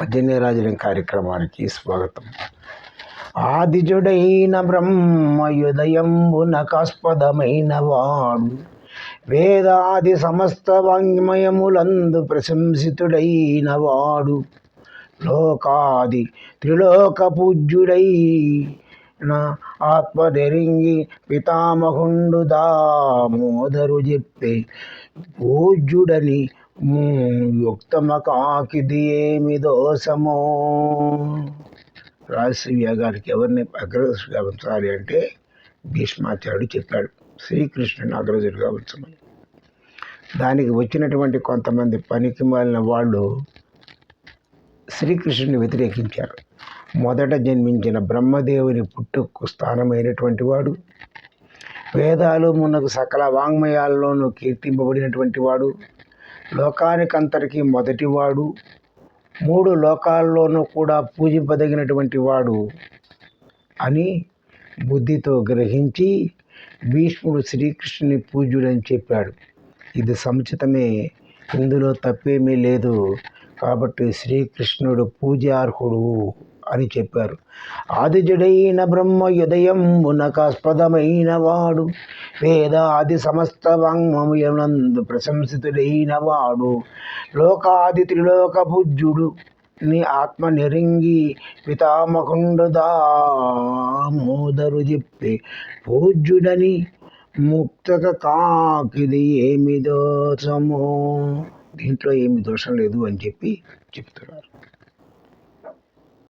పద్దెనిమిది కార్యక్రమానికి స్వాగతం. ఆదిజుడైన బ్రహ్మయుదయంబునకాస్పదమైన వాడు వేదాది సమస్త వాంగ్మయములందు ప్రశంసితుడైన వాడు లోకాది త్రిలోక పూజ్యుడై నా ఆత్మధరింగి పితామహుండు దామోదరు చెప్పే పూజ్యుడని యుక్తమకాకిది ఏమి దోషమో రాజశ్రీయ గారికి ఎవరిని అగ్రజుడిగా ఉంచాలి అంటే భీష్మాచార్యుడు చెప్పాడు. శ్రీకృష్ణుని అగ్రజుడిగా ఉంచమని. దానికి వచ్చినటువంటి కొంతమంది పనికి మాలిన వాళ్ళు శ్రీకృష్ణుని వ్యతిరేకించారు. మొదట జన్మించిన బ్రహ్మదేవుని పుట్టుకు స్థానమైనటువంటి వాడు వేదాలు మున్నకు సకల వాంగ్మయాల్లోనూ కీర్తింపబడినటువంటి వాడు లోకానికంతటికీ మొదటివాడు. మూడు లోకాల్లోనూ కూడా పూజింపదగినటువంటి వాడు అని బుద్ధితో గ్రహించి భీష్ముడు శ్రీకృష్ణుని పూజ్యుడని చెప్పాడు. ఇది సముచితమే ఇందులో తప్పేమీ లేదు. కాబట్టి శ్రీకృష్ణుడు పూజార్హుడు. అని చెప్పారు. ఆదిజుడైన బ్రహ్మ యుదయం మునకాస్పదమైన వాడు. వేదాది సమస్త వాంగ్మమునందు ప్రశంసితుడైన వాడు లోకాది త్రిలోక పూజ్యుడు నీ ఆత్మ నిరింగి పితామకుండు దామోదరు చెప్పి పూజ్యుడని ముక్తక కాకిది ఏమి దోషమో? దీంట్లో ఏమి దోషం లేదు అని చెప్పి చెప్తున్నారు.